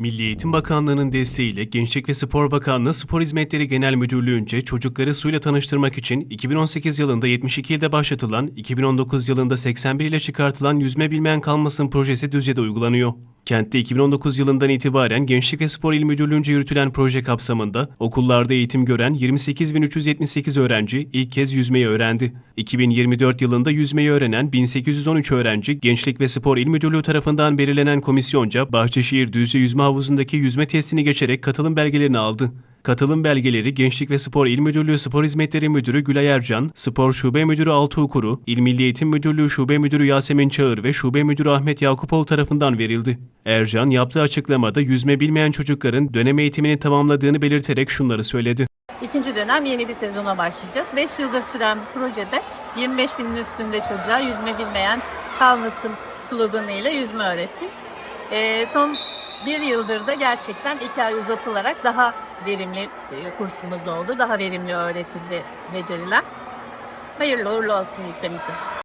Milli Eğitim Bakanlığı'nın desteğiyle Gençlik ve Spor Bakanlığı Spor Hizmetleri Genel Müdürlüğü'nce çocukları suyla tanıştırmak için 2018 yılında 72 ilde başlatılan, 2019 yılında 81 ile çıkartılan Yüzme Bilmeyen Kalmasın projesi Düzce'de uygulanıyor. Kentte 2019 yılından itibaren Gençlik ve Spor İl Müdürlüğü'nce yürütülen proje kapsamında okullarda eğitim gören 28.378 öğrenci ilk kez yüzmeyi öğrendi. 2024 yılında yüzmeyi öğrenen 1813 öğrenci Gençlik ve Spor İl Müdürlüğü tarafından belirlenen komisyonca Bahçeşehir Düzce Yüzme Havuzu'ndaki yüzme testini geçerek katılım belgelerini aldı. Katılım belgeleri Gençlik ve Spor İl Müdürlüğü Spor Hizmetleri Müdürü Gülay Ercan, Spor Şube Müdürü Altı Ukuru, İl Milli Eğitim Müdürlüğü Şube Müdürü Yasemin Çağır ve Şube Müdürü Ahmet Yakupoğlu tarafından verildi. Ercan yaptığı açıklamada yüzme bilmeyen çocukların dönem eğitimini tamamladığını belirterek şunları söyledi. İkinci dönem yeni bir sezona başlayacağız. 5 yıldır süren bu projede 25 binin üstünde çocuğa yüzme bilmeyen kalmasın sloganıyla yüzme öğrettik. Ee, son bir yıldır da gerçekten iki ay uzatılarak daha verimli e, kursumuz oldu. Daha verimli öğretildi beceriler. Hayırlı uğurlu olsun ülkemize.